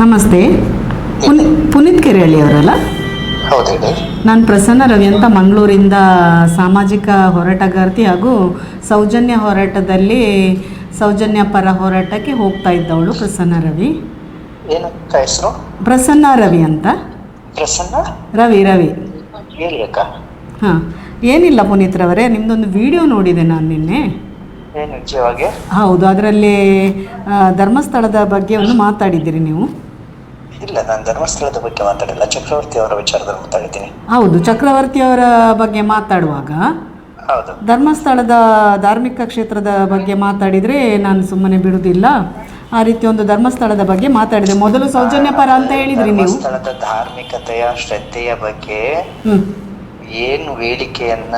ನಮಸ್ತೆ. ಪುನೀತ್ ಪುನೀತ್ ಕೆರೆಹಳ್ಳಿ ಅವರಲ್ಲ? ಹೌದು ನಾನು ಪ್ರಸನ್ನ ರವಿ ಅಂತ ಮಂಗಳೂರಿಂದ ಸಾಮಾಜಿಕ ಹೋರಾಟಗಾರ್ತಿ ಹಾಗೂ ಸೌಜನ್ಯ ಹೋರಾಟದಲ್ಲಿ ಸೌಜನ್ಯ ಪರ ಹೋರಾಟಕ್ಕೆ ಹೋಗ್ತಾ ಇದ್ದವಳು ಪ್ರಸನ್ನ ರವಿ. ಪ್ರಸನ್ನ ರವಿ ಅಂತ. ಪ್ರಸನ್ನ? ರವಿ ರವಿ. ಹಾಂ ಏನಿಲ್ಲ ಪುನೀತ್ ರವರೇ ನಿಮ್ಮದೊಂದು ವಿಡಿಯೋ ನೋಡಿದೆ ನಾನು ನಿನ್ನೆ. ಹೌದು ಅದರಲ್ಲಿ ಧರ್ಮಸ್ಥಳದ ಬಗ್ಗೆ ಒಂದು ಮಾತಾಡಿದ್ದೀರಿ ನೀವು. ಇಲ್ಲ ನಾನು ಧರ್ಮಸ್ಥಳದ ಬಗ್ಗೆ ಮಾತಾಡಲ್ಲ. ಚಕ್ರವರ್ತಿ ಅವರ ವಿಚಾರದಲ್ಲಿ ಮಾತಾಡಿದ್ದೀನಿ. ಹೌದು ಚಕ್ರವರ್ತಿಯವರ ಬಗ್ಗೆ ಮಾತಾಡುವಾಗ ಹೌದು. ಧರ್ಮಸ್ಥಳದ ಧಾರ್ಮಿಕ ಕ್ಷೇತ್ರದ ಬಗ್ಗೆ ಮಾತಾಡಿದರೆ ನಾನು ಸುಮ್ಮನೆ ಬಿಡುವುದಿಲ್ಲ ಆ ರೀತಿ ಒಂದು ಧರ್ಮಸ್ಥಳದ ಬಗ್ಗೆ ಮಾತಾಡಿದೆ. ಮೊದಲು ಸೌಜನ್ಯ ಪರ ಅಂತ ಹೇಳಿದ್ರಿ ನೀವು. ಸ್ಥಳದ ಧಾರ್ಮಿಕತೆಯ ಶ್ರದ್ಧೆಯ ಬಗ್ಗೆ ಏನು ಹೇಳಿಕೆಯನ್ನ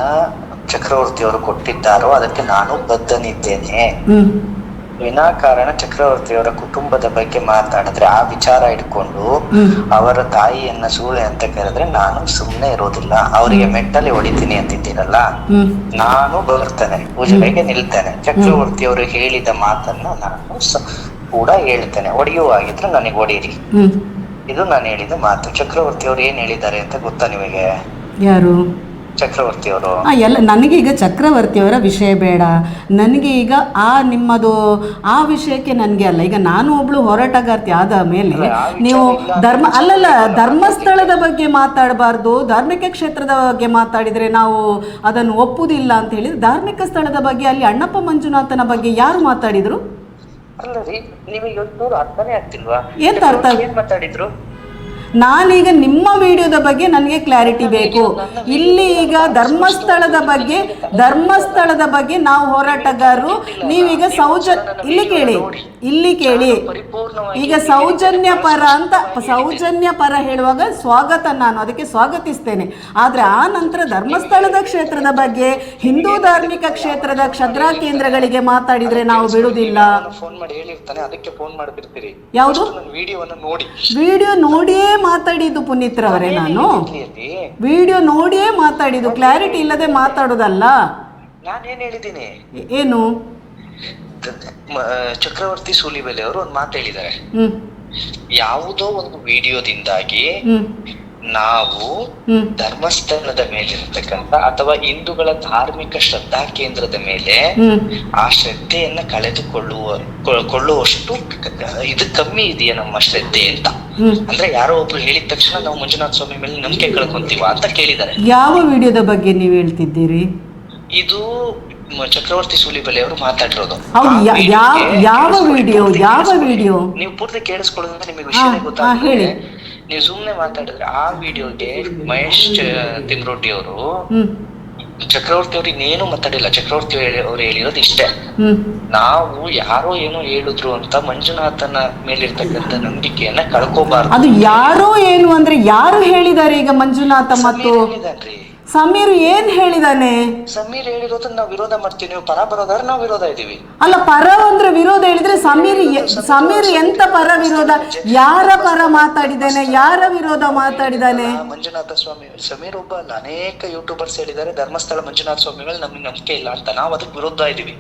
ಚಕ್ರವರ್ತಿಯವರು ಕೊಟ್ಟಿದ್ದಾರೋ ಅದಕ್ಕೆ ನಾನು ಬದ್ಧನಿದ್ದೇನೆ. ವಿನಾಕಾರಣ ಚಕ್ರವರ್ತಿಯವರ ಕುಟುಂಬದ ಬಗ್ಗೆ ಮಾತಾಡಿದ್ರೆ ಆ ವಿಚಾರ ಇಟ್ಕೊಂಡು ಅವರ ತಾಯಿಯನ್ನ ಸೂಳೆ ಅಂತ ಕರೆದ್ರೆ ನಾನು ಸುಮ್ಮನೆ ಇರೋದಿಲ್ಲ. ಅವರಿಗೆ ಮೆಟ್ಟಲೆ ಹೊಡಿತೀನಿ ಅಂತಿದ್ದೀರಲ್ಲ? ನಾನು ಬರ್ತೇನೆ ಪೂಜೆಗೆ ನಿಲ್ತೇನೆ. ಚಕ್ರವರ್ತಿಯವರು ಹೇಳಿದ ಮಾತನ್ನ ನಾನು ಕೂಡ ಹೇಳ್ತೇನೆ. ಹೊಡೆಯುವಾಗಿದ್ರೆ ನನಗೆ ಹೊಡೀರಿ ಇದು ನಾನು ಹೇಳಿದ ಮಾತು. ಚಕ್ರವರ್ತಿ ಅವರು ಏನ್ ಹೇಳಿದ್ದಾರೆ ಅಂತ ಗೊತ್ತಾ ನಿಮಗೆ? ಯಾರು? ಚಕ್ರವರ್ತಿ ಅವರು ಎಲ್ಲ ನನಗೆ ಈಗ ಚಕ್ರವರ್ತಿಯವರ ವಿಷಯ ಬೇಡ. ನನಗೆ ಈಗ ಆ ನಿಮ್ಮದು ಆ ವಿಷಯಕ್ಕೆ ನನಗೆ ಅಲ್ಲ. ಈಗ ನಾನು ಒಬ್ಳು ಹೋರಾಟಗಾರ್ತಿ ಆದ ಮೇಲೆ ನೀವು ಧರ್ಮ ಅಲ್ಲಲ್ಲ ಧರ್ಮಸ್ಥಳದ ಬಗ್ಗೆ ಮಾತಾಡಬಾರ್ದು. ಧಾರ್ಮಿಕ ಕ್ಷೇತ್ರದ ಬಗ್ಗೆ ಮಾತಾಡಿದರೆ ನಾವು ಅದನ್ನು ಒಪ್ಪುವುದಿಲ್ಲ ಅಂತ ಹೇಳಿ ಧಾರ್ಮಿಕ ಸ್ಥಳದ ಬಗ್ಗೆ ಅಲ್ಲಿ ಅಣ್ಣಪ್ಪ ಮಂಜುನಾಥನ ಬಗ್ಗೆ ಯಾರು ಮಾತಾಡಿದ್ರು? ಅಲ್ಲ ರೀ ನಿಮಗೆ ಇವತ್ತು ಅರ್ಥನೇ ಆಗ್ತಿಲ್ವಾ? ಎಂತ ಅರ್ಥ? ಮಾತಾಡಿದ್ರು? ನಾನೀಗ ನಿಮ್ಮ ವಿಡಿಯೋದ ಬಗ್ಗೆ ನನಗೆ ಕ್ಲಾರಿಟಿ ಬೇಕು. ಇಲ್ಲಿ ಈಗ ಧರ್ಮಸ್ಥಳದ ಬಗ್ಗೆ ಧರ್ಮಸ್ಥಳದ ಬಗ್ಗೆ ನಾವು ಹೋರಾಟಗಾರರು. ನೀವೀಗ ಸೌಜ ಇಲ್ಲಿ ಕೇಳಿ. ಇಲ್ಲಿ ಕೇಳಿ. ಈಗ ಸೌಜನ್ಯ ಪರ ಅಂತ ಸೌಜನ್ಯ ಪರ ಹೇಳುವಾಗ ಸ್ವಾಗತ ನಾನು ಅದಕ್ಕೆ ಸ್ವಾಗತಿಸ್ತೇನೆ. ಆದರೆ ಆ ನಂತರ ಧರ್ಮಸ್ಥಳದ ಕ್ಷೇತ್ರದ ಬಗ್ಗೆ ಹಿಂದೂ ಧಾರ್ಮಿಕ ಕ್ಷೇತ್ರದ ಕ್ಷದ್ರಾ ಕೇಂದ್ರಗಳಿಗೆ ಮಾತಾಡಿದ್ರೆ ನಾವು ಬಿಡುವುದಿಲ್ಲ. ಫೋನ್ ಮಾಡಿ ಹೇಳಿರ್ತಾನೆ. ಅದಕ್ಕೆ ಫೋನ್ ಮಾಡ್ತಿರ್ತೀರಿ ಯಾವುದು? ವಿಡಿಯೋ ನೋಡಿಯೇ ಮಾತಾಡಿದ್ದು ಪುನೀತ್ರವರೇ ನಾನು? ವಿಡಿಯೋ ನೋಡಿಯೇ ಮಾತಾಡಿದ್ದು ಕ್ಲಾರಿಟಿ ಇಲ್ಲದೆ ಮಾತಾಡೋದಲ್ಲ? ನಾನೇನ್ ಹೇಳಿದ್ದೀನಿ? ಏನು? ಚಕ್ರವರ್ತಿ ಸೂಲಿಬೆಲೆ ಅವರು ಒಂದು ಮಾತು ಹೇಳಿದ್ದಾರೆ. ಯಾವುದೋ ಒಂದು ವಿಡಿಯೋದಿಂದಾಗಿ ನಾವು ಧರ್ಮಸ್ಥಾನದ ಧರ್ಮಸ್ಥಳದ ಮೇಲಿರ್ತಕ್ಕಂಥ ಅಥವಾ ಹಿಂದೂಗಳ ಧಾರ್ಮಿಕ ಶ್ರದ್ಧಾ ಕೇಂದ್ರದ ಮೇಲೆ ಆ ಶ್ರದ್ಧೆಯನ್ನ ಕಳೆದುಕೊಳ್ಳುವ ಕೊಳ್ಳುವಷ್ಟು ಇದು ಕಮ್ಮಿ ಇದೆಯಾ ನಮ್ಮ ಶ್ರದ್ಧೆ ಅಂತ. ಅಂದ್ರೆ ಯಾರೋ ಒಬ್ರು ಹೇಳಿದ ತಕ್ಷಣ ನಾವು ಮಂಜುನಾಥ ಸ್ವಾಮಿ ಮೇಲೆ ನಂಬಿಕೆ ಕಳ್ಕೊಂತೀವ ಅಂತ ಕೇಳಿದ್ದಾರೆ. ಯಾವ ವಿಡಿಯೋದ ಬಗ್ಗೆ ನೀವು ಹೇಳ್ತಿದ್ದೀರಿ? ಇದು ಚಕ್ರವರ್ತಿ ಸೂಲಿಬಲಿ ಅವರು ಮಾತಾಡಿರೋದು. ಯಾವ ವಿಡಿಯೋ ಯಾವ ವಿಡಿಯೋ? ನೀವು ಪೂರ್ತಿ ಕೇಳಿಸ್ಕೊಳ್ಳೋದ್ರೆ ನಿಮಗೆ ವಿಷಯ ಗೊತ್ತಾಗ್ತದೆ. ನೀವು ಸುಮ್ನೆ ಮಾತಾಡಿದ್ರೆ ಆ ವಿಡಿಯೋಗೆ ಮಹೇಶ್ ತಿಮ್ರೋಟಿ ಅವರು ಚಕ್ರವರ್ತಿ ಅವ್ರು ಇನ್ನೇನು ಮಾತಾಡಿಲ್ಲ. ಚಕ್ರವರ್ತಿ ಅವ್ರು ಹೇಳಿರೋದು ಇಷ್ಟೇ. ನಾವು ಯಾರೋ ಏನೋ ಹೇಳಿದ್ರು ಅಂತ ಮಂಜುನಾಥನ ಮೇಲಿರ್ತಕ್ಕಂಥ ನಂಬಿಕೆಯನ್ನ ಕಳ್ಕೋಬಾರ್ದು. ಅದು ಯಾರೋ ಏನು ಅಂದ್ರೆ ಯಾರು ಹೇಳಿದ್ದಾರೆ ಈಗ ಮಂಜುನಾಥ ಮತ್ತು ಸಮೀರ್ ಏನ್ ಹೇಳಿದಾನೆ? ಸಮೀರ್ ಹೇಳಿರೋದನ್ನ ನಾವು ವಿರೋಧ ಮಾಡ್ತೀವಿ ನೀವು ಪರ ಬರೋದಾದ್ರೆ ನಾವು ವಿರೋಧ ಇದೀವಿ ಅಲ್ಲ ಪರ ಅಂದ್ರೆ ವಿರೋಧ ಹೇಳಿದ್ರೆ ಸಮೀರ್ ಎ- ಸಮೀರ್ ಎಂತ ಪರ ವಿರೋಧ? ಯಾರ ಪರ ಮಾತಾಡಿದಾನೆ? ಯಾರ ವಿರೋಧ ಮಾತಾಡಿದಾನೆ? ಆ ಮಂಜುನಾಥ ಸ್ವಾಮಿ ಸಮೀರ್ ಒಬ್ಬ ಅಲ್ಲ ಅನೇಕ ಯೂಟ್ಯೂಬರ್ಸ್ ಹೇಳಿದ್ದಾರೆ ಧರ್ಮಸ್ಥಳ ಮಂಜುನಾಥ ಸ್ವಾಮಿಗಳು ನಮಗೆ ನಂಬಿಕೆ ಇಲ್ಲ ಅಂತ. ನಾವು ಅದಕ್ಕೆ ವಿರೋಧ ಇದೀವಿ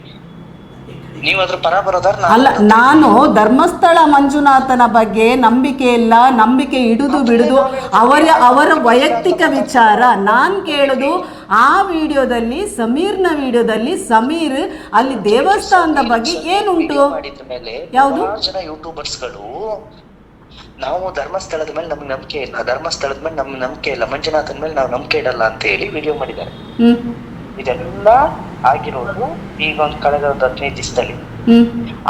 ನೀವು ಅದ್ರ ಪರ ಬರೋದಾರ ಅಲ್ಲ ನಾನು ಧರ್ಮಸ್ಥಳ ಮಂಜುನಾಥನ ಬಗ್ಗೆ ನಂಬಿಕೆ ಇಲ್ಲ ನಂಬಿಕೆ ಹಿಡಿದು ಬಿಡುದು ಅವರ ಅವರ ವೈಯಕ್ತಿಕ ವಿಚಾರ ನಾನು ಕೇಳುದು ಆ ವಿಡಿಯೋದಲ್ಲಿ ಸಮೀರ್ನ ವಿಡಿಯೋದಲ್ಲಿ ಸಮೀರ್ ಅಲ್ಲಿ ದೇವಸ್ಥಾನದ ಬಗ್ಗೆ ಏನುಂಟು? ಯಾವುದು? ಜನ ಯೂಟ್ಯೂಬರ್ಸ್ಗಳು ನಾವು ಧರ್ಮಸ್ಥಳದ ಮೇಲೆ ನಮ್ಗೆ ನಂಬಿಕೆ ಇಲ್ಲ ಧರ್ಮಸ್ಥಳದ ಮೇಲೆ ನಮ್ಗೆ ನಂಬಿಕೆ ಇಲ್ಲ ಮಂಜುನಾಥನ ಮೇಲೆ ನಾವು ನಂಬಿಕೆ ಇಡಲ್ಲ ಅಂತ ಹೇಳಿ ವಿಡಿಯೋ ಮಾಡಿದ್ದಾರೆ. ಹ್ಮ್. ಇದೆಲ್ಲ ಆಗಿರೋದು ಈಗ ಒಂದು ಕಳೆದ ಒಂದು ಹದಿನೈದು ದಿವಸದಲ್ಲಿ.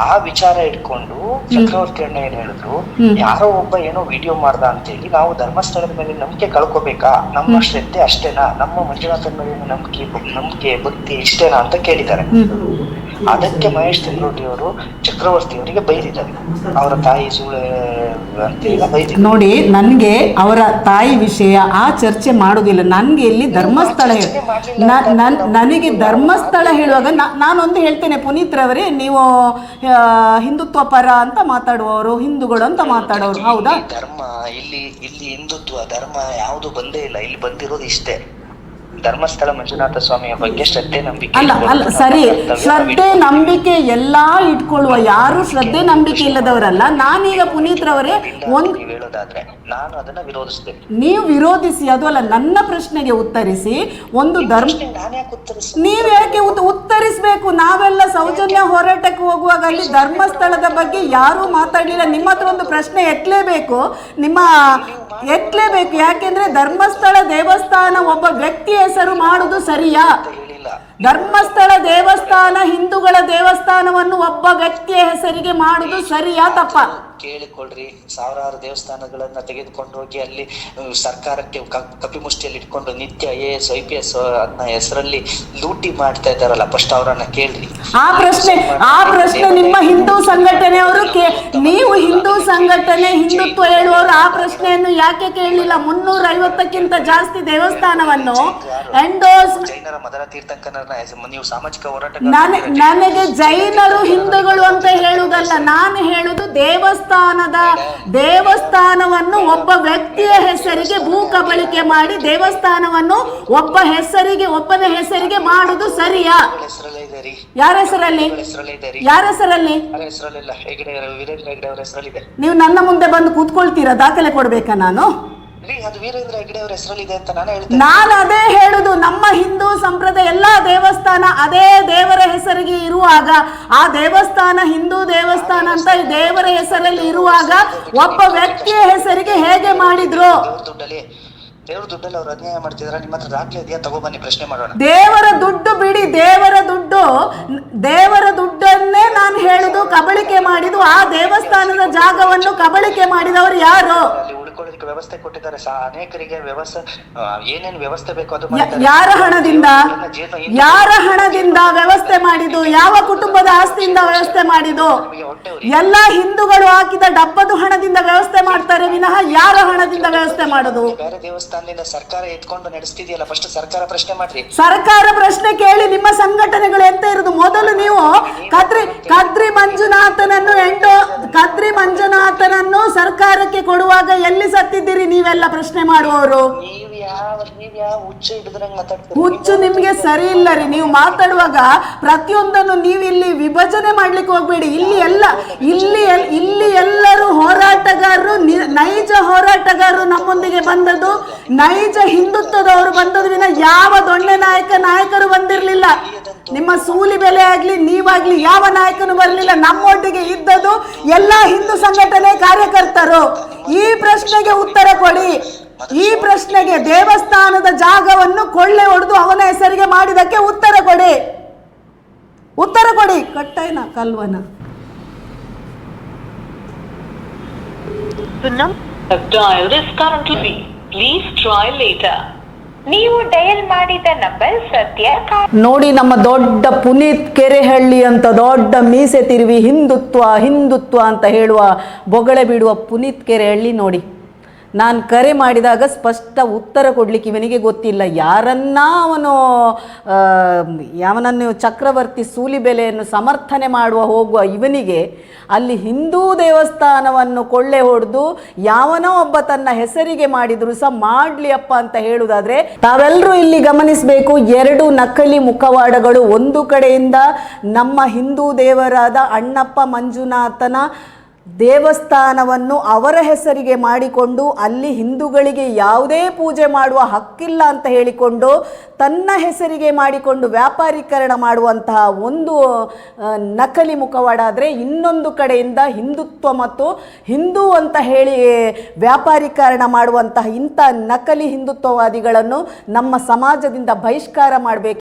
ಆ ವಿಚಾರ ಇಟ್ಕೊಂಡು ಚಕ್ರವರ್ತಿ ಅಣ್ಣ ಏನ್ ಹೇಳಿದ್ರು. ಯಾರೋ ಒಬ್ಬ ಏನೋ ವಿಡಿಯೋ ಮಾಡ್ದ ಅಂತ ಹೇಳಿ ನಾವು ಧರ್ಮಸ್ಥಳದ ಮೇಲೆ ನಂಬಿಕೆ ಕಳ್ಕೊಬೇಕಾ? ನಮ್ಮ ಶ್ರದ್ಧೆ ಅಷ್ಟೇನಾ? ನಮ್ಮ ಮಂಜುನಾಥನ ಮೇಲೆ ನಂಬಿಕೆ ನಂಬಿಕೆ ಭಕ್ತಿ ಇಷ್ಟೇನಾ ಅಂತ ಕೇಳಿದ್ದಾರೆ. ಅದಕ್ಕೆ ಮಹೇಶ್ ತಿಮ್ರೋಟಿ ಅವರು ಚಕ್ರವರ್ತಿ ಅವರಿಗೆ ಬೈದಿದ್ದಾರೆ. ಅವರ ತಾಯಿ ಸುಳ್ಳು ಅಂತ ಬೈದಿದ್ದಾರೆ. ನೋಡಿ ನನಗೆ ಅವರ ತಾಯಿ ವಿಷಯ ಆ ಚರ್ಚೆ ಮಾಡೋದಿಲ್ಲ. ನನಗೆ ಇಲ್ಲಿ ಧರ್ಮಸ್ಥಳ ನನಗೆ ಧರ್ಮಸ್ಥಳ ಹೇಳುವಾಗ ನಾನೊಂದು ಹೇಳ್ತೇನೆ ಪುನೀತ್ ರವರೇ ನೀವು ಹಿಂದುತ್ವ ಪರ ಅಂತ ಮಾತಾಡುವವರು ಹಿಂದೂಗಳು ಅಂತ ಮಾತಾಡೋರು ಹೌದಾ? ಧರ್ಮ ಇಲ್ಲಿ ಇಲ್ಲಿ ಹಿಂದುತ್ವ ಧರ್ಮ ಯಾವುದು ಬಂದೇ ಇಲ್ಲ. ಇಲ್ಲಿ ಬಂದಿರೋದು ಇಷ್ಟೇ. ಧರ್ಮಸ್ಥಳ ಮಂಜುನಾಥ ಸ್ವಾಮಿಯ ಬಗ್ಗೆ ಶ್ರದ್ಧೆ ನಂಬಿಕೆ ಅಲ್ಲ ಅಲ್ಲ ಸರಿ. ಶ್ರದ್ಧೆ ನಂಬಿಕೆ ಎಲ್ಲಾ ಇಟ್ಕೊಳ್ಳುವ ಯಾರು ಶ್ರದ್ಧೆ ನಂಬಿಕೆ ಇಲ್ಲದವರಲ್ಲ? ನಾನೀಗ ಪುನೀತ್ ರವರೇ ಒಂದು ನೀವ್ ಹೇಳೋದಾದ್ರೆ ನಾನು ಅದನ್ನ ವಿರೋಧಿಸ್ತೇನೆ ನೀವು ವಿರೋಧಿಸಿ ಅದು ಅಲ್ಲ ನನ್ನ ಪ್ರಶ್ನೆಗೆ ಉತ್ತರಿಸಿ ಒಂದು ಧರ್ಮ ನೀವು ಯಾಕೆ ಉತ್ತರಿಸಬೇಕು? ನಾವೆಲ್ಲ ಸೌಜನ್ಯ ಹೋರಾಟಕ್ಕೆ ಹೋಗುವಾಗ ಅಲ್ಲಿ ಧರ್ಮಸ್ಥಳದ ಬಗ್ಗೆ ಯಾರೂ ಮಾತಾಡಲಿಲ್ಲ. ನಿಮ್ಮ ಹತ್ರ ಒಂದು ಪ್ರಶ್ನೆ ಎತ್ತಲೇಬೇಕು ನಿಮ್ಮ ಎತ್ತಲೇಬೇಕು. ಯಾಕೆಂದ್ರೆ ಧರ್ಮಸ್ಥಳ ದೇವಸ್ಥಾನ ಒಬ್ಬ ವ್ಯಕ್ತಿ ಹೆಸರು ಮಾಡುದು ಸರಿಯಾ? ಧರ್ಮಸ್ಥಳ ದೇವಸ್ಥಾನ ಹಿಂದೂಗಳ ದೇವಸ್ಥಾನವನ್ನು ಒಬ್ಬ ವ್ಯಕ್ತಿಯ ಹೆಸರಿಗೆ ಮಾಡುದು ಸರಿಯಾ ತಪ್ಪ? ಕೇಳಿಕೊಳ್ಳ್ರಿ. ಸಾವಿರಾರು ದೇವಸ್ಥಾನಗಳನ್ನ ತೆಗೆದುಕೊಂಡು ಹೋಗಿ ಅಲ್ಲಿ ಸರ್ಕಾರಕ್ಕೆ ಕಪಿಮುಷ್ಟಿಯಲ್ಲಿ ಇಟ್ಕೊಂಡು ನಿತ್ಯ I A S I P S ಅನ್ನ ಹೆಸರಲ್ಲಿ ಲೂಟಿ ಮಾಡ್ತಾ ಇದ್ದಾರಲ್ಲ ಫಸ್ಟ್ ಅವರನ್ನ ಕೇಳ್ರಿ. ಆ ಪ್ರಶ್ನೆ ಆ ಪ್ರಶ್ನೆ ನಿಮ್ಮ ಹಿಂದೂ ಸಂಘಟನೆಯವರು ಅವರು ನೀವು ಹಿಂದೂ ಸಂಘಟನೆ ಹಿಂದುತ್ವ ಹೇಳುವವರು ಆ ಪ್ರಶ್ನೆಯನ್ನು ಯಾಕೆ ಕೇಳಲಿಲ್ಲ? ಮುನ್ನೂರ ಐವತ್ತಕ್ಕಿಂತ ಜಾಸ್ತಿ ದೇವಸ್ಥಾನವನ್ನು ಜೈನರ ಮದರ ತೀರ್ಥಂಕರನ ನೀವು ಸಾಮಾಜಿಕ ಹೋರಾಟ ನನ ನನಗೆ ಜೈನರು ಹಿಂದೂಗಳು ಅಂತ ಹೇಳುವುದಲ್ಲ ನಾನು ಹೇಳುದು ದೇವಸ್ಥಾನದ ದೇವಸ್ಥಾನವನ್ನು ಒಬ್ಬ ವ್ಯಕ್ತಿಯ ಹೆಸರಿಗೆ ಭೂ ಕಬಳಿಕೆ ಮಾಡಿ ದೇವಸ್ಥಾನವನ್ನು ಒಬ್ಬ ಹೆಸರಿಗೆ ಒಬ್ಬನ ಹೆಸರಿಗೆ ಮಾಡುದು ಸರಿಯಾ? ಯಾರ ಹೆಸರಲ್ಲಿ? ಯಾರ ಹೆಸರಲ್ಲಿ? ನೀವು ನನ್ನ ಮುಂದೆ ಬಂದು ಕೂತ್ಕೊಳ್ತೀರಾ? ದಾಖಲೆ ಕೊಡ್ಬೇಕಾ ನಾನು? ಅದು ವೀರೇಂದ್ರ ಅವರ ಹೆಸರಲ್ಲಿದೆ ಅಂತ ನಾನು ಹೇಳ್ತೇನೆ. ನಾನು ಅದೇ ಹೇಳುದು ನಮ್ಮ ಹಿಂದೂ ಸಂಪ್ರದಾಯ ಎಲ್ಲಾ ದೇವಸ್ಥಾನ ಅದೇ ದೇವರ ಹೆಸರಿಗೆ ಇರುವಾಗ ಆ ದೇವಸ್ಥಾನ ಹಿಂದೂ ದೇವಸ್ಥಾನ ಅಂತ ಈ ದೇವರ ಹೆಸರಲ್ಲಿ ಇರುವಾಗ ಒಬ್ಬ ವ್ಯಕ್ತಿಯ ಹೆಸರಿಗೆ ಹೇಗೆ ಮಾಡಿದ್ರು? ದೇವರ ದುಡ್ಡಲ್ಲಿ ದೇವ್ರ ದುಡ್ಡಲ್ಲಿ ಅವ್ರು ಅನ್ಯಾಯ ಮಾಡ್ತಿದಾರ? ನಿಮ್ಮ ಹತ್ರ ದಾಖಲೆ ಇದೆಯಾ? ತಗೊಬನ್ನಿ ಪ್ರಶ್ನೆ ಮಾಡೋಣ. ದೇವರ ದುಡ್ಡು ಬಿಡಿ ದೇವರ ದುಡ್ಡು ದೇವರ ದುಡ್ಡನ್ನೇ ನಾನು ಹೇಳುದು ಕಬಳಿಕೆ ಮಾಡಿದ್ದು ಆ ದೇವಸ್ಥಾನದ ಜಾಗವನ್ನು ಕಬಳಿಕೆ ಮಾಡಿದವರು ಯಾರು? ವ್ಯವಸ್ಥೆ ಕೊಟ್ಟಿದ್ದಾರೆ. ಅನೇಕರಿಗೆ ವ್ಯವಸ್ಥೆ ಏನೇನು ವ್ಯವಸ್ಥೆ ಬೇಕು ಅದು. ಯಾರ ಹಣದಿಂದ? ಯಾರ ಹಣದಿಂದ ವ್ಯವಸ್ಥೆ ಮಾಡಿದ್ದು ಯಾವ ಕುಟುಂಬದ ಆಸ್ತಿಯಿಂದ ವ್ಯವಸ್ಥೆ ಮಾಡಿದ್ದು ಎಲ್ಲ ಹಿಂದೂಗಳು ಹಾಕಿದ ಡಬ್ಬದು ಹಣದಿಂದ ವ್ಯವಸ್ಥೆ ಮಾಡ್ತಾರೆ ವಿನಃ ಯಾರ ಹಣದಿಂದ ವ್ಯವಸ್ಥೆ ಮಾಡೋದು? ಬೇರೆ ದೇವಸ್ಥಾನದಿಂದ ಸರ್ಕಾರ ಎತ್ಕೊಂಡು ನಡೆಸ್ತಿದೆಯಲ್ಲ ಫಸ್ಟ್ ಸರ್ಕಾರ ಪ್ರಶ್ನೆ ಮಾಡ್ರಿ. ಸರ್ಕಾರ ಪ್ರಶ್ನೆ ಕೇಳಿ ನಿಮ್ಮ ಸಂಘಟನೆಗಳು ಎಂತ ಇರುದು ಮೊದಲು ನೀವು ಕದ್ರಿ ಕದ್ರಿ ಮಂಜುನಾಥನನ್ನು ಎಂಟು ಕದ್ರಿ ಮಂಜುನಾಥನನ್ನು ಸರ್ಕಾರಕ್ಕೆ ಕೊಡುವಾಗ ಎಲ್ಲಿ ಸತ್ತಿದ್ದೀರಿ ನೀವೆಲ್ಲ ಪ್ರಶ್ನೆ ಮಾಡುವವರು? ಹುಚ್ಚ ನಿಮ್ಗೆ ಸರಿ ಇಲ್ಲ ರೀ. ನೀವು ಮಾತಾಡುವಾಗ ಪ್ರತಿಯೊಂದನ್ನು ನೀವು ಇಲ್ಲಿ ವಿಭಜನೆ ಮಾಡ್ಲಿಕ್ಕೆ ಹೋಗ್ಬೇಡಿ. ಇಲ್ಲಿ ಎಲ್ಲ ಇಲ್ಲಿ ಇಲ್ಲಿ ಎಲ್ಲರೂ ಹೋರಾಟಗಾರರು ನೈಜ ಹೋರಾಟಗಾರರು ನಮ್ಮೊಂದಿಗೆ ಬಂದದ್ದು ನೈಜ ಹಿಂದುತ್ವದವರು ಬಂದದ್ರಿಂದ ಯಾವ ದೊಣ್ಣೆ ನಾಯಕ ನಾಯಕರು ಬಂದಿರಲಿಲ್ಲ. ನಿಮ್ಮ ಸೂಲಿ ಬೆಲೆ ಆಗ್ಲಿ, ನೀವಾಗ್ಲಿ ಯಾವ ನಾಯಕನು ಬರಲಿಲ್ಲ, ನಮ್ಮೊಟ್ಟಿಗೆ ಇದ್ದದ್ದು ಎಲ್ಲ ಹಿಂದೂ ಸಂಘಟನೆ ಕಾರ್ಯಕರ್ತರು. ಈ ಪ್ರಶ್ನೆಗೆ ಉತ್ತರ ಕೊಡಿ. ಈ ಪ್ರಶ್ನೆಗೆ ದೇವಸ್ಥಾನದ ಜಾಗವನ್ನು ಕೊಳ್ಳೆ ಹೊಡೆದು ಅವನ ಹೆಸರಿಗೆ ಮಾಡಿದಕ್ಕೆ ಉತ್ತರ ಕೊಡಿ. ಉತ್ತರ ಕೊಡಿ. ಕಟ್ಟೈನ ಕಲ್ವನ. You have dialed. ನೀವು ಡಯಲ್ ಮಾಡಿದ ನಂಬರ್ ಸದ್ಯ ನೋಡಿ ನಮ್ಮ ದೊಡ್ಡ ಪುನೀತ್ ಕೆರೆಹಳ್ಳಿ ಅಂತ ದೊಡ್ಡ ಮೀಸೆ ತಿರುವಿ ಹಿಂದುತ್ವ ಹಿಂದುತ್ವ ಅಂತ ಹೇಳುವ ಬೊಗಳೆ ಬಿಡುವ ಪುನೀತ್ ಕೆರೆಹಳ್ಳಿ ನೋಡಿ. ನಾನು ಕರೆ ಮಾಡಿದಾಗ ಸ್ಪಷ್ಟ ಉತ್ತರ ಕೊಡಲಿಕ್ಕೆ ಇವನಿಗೆ ಗೊತ್ತಿಲ್ಲ. ಯಾರನ್ನ ಅವನು ಯಾವನನ್ನು ಚಕ್ರವರ್ತಿ ಚಕ್ರವರ್ತಿ ಸೂಲಿಬೆಲೆಯನ್ನು ಸಮರ್ಥನೆ ಮಾಡುವ ಹೋಗುವ ಇವನಿಗೆ ಅಲ್ಲಿ ಹಿಂದೂ ದೇವಸ್ಥಾನವನ್ನು ಕೊಳ್ಳೆ ಹೊಡೆದು ಯಾವನೋ ಒಬ್ಬ ತನ್ನ ಹೆಸರಿಗೆ ಮಾಡಿದ್ರು ಸಹ ಮಾಡಲಿ ಅಪ್ಪ ಅಂತ ಹೇಳುವುದಾದ್ರೆ ತಾವೆಲ್ಲರೂ ಇಲ್ಲಿ ಗಮನಿಸಬೇಕು, ಎರಡು ನಕಲಿ ಮುಖವಾಡಗಳು ಒಂದು ಕಡೆಯಿಂದ ನಮ್ಮ ಹಿಂದೂ ದೇವರಾದ ಅಣ್ಣಪ್ಪ ಮಂಜುನಾಥನ ದೇವಸ್ಥಾನವನ್ನು ಅವರ ಹೆಸರಿಗೆ ಮಾಡಿಕೊಂಡು ಅಲ್ಲಿ ಹಿಂದೂಗಳಿಗೆ ಯಾವುದೇ ಪೂಜೆ ಮಾಡುವ ಹಕ್ಕಿಲ್ಲ ಅಂತ ಹೇಳಿಕೊಂಡು ತನ್ನ ಹೆಸರಿಗೆ ಮಾಡಿಕೊಂಡು ವ್ಯಾಪಾರೀಕರಣ ಮಾಡುವಂತಹ ಒಂದು ನಕಲಿ ಮುಖವಾಡ ಆದರೆ ಇನ್ನೊಂದು ಕಡೆಯಿಂದ ಹಿಂದುತ್ವ ಮತ್ತು ಹಿಂದೂ ಅಂತ ಹೇಳಿ ವ್ಯಾಪಾರೀಕರಣ ಮಾಡುವಂತಹ ಇಂಥ ನಕಲಿ ಹಿಂದುತ್ವವಾದಿಗಳನ್ನು ನಮ್ಮ ಸಮಾಜದಿಂದ ಬಹಿಷ್ಕಾರ ಮಾಡಬೇಕು.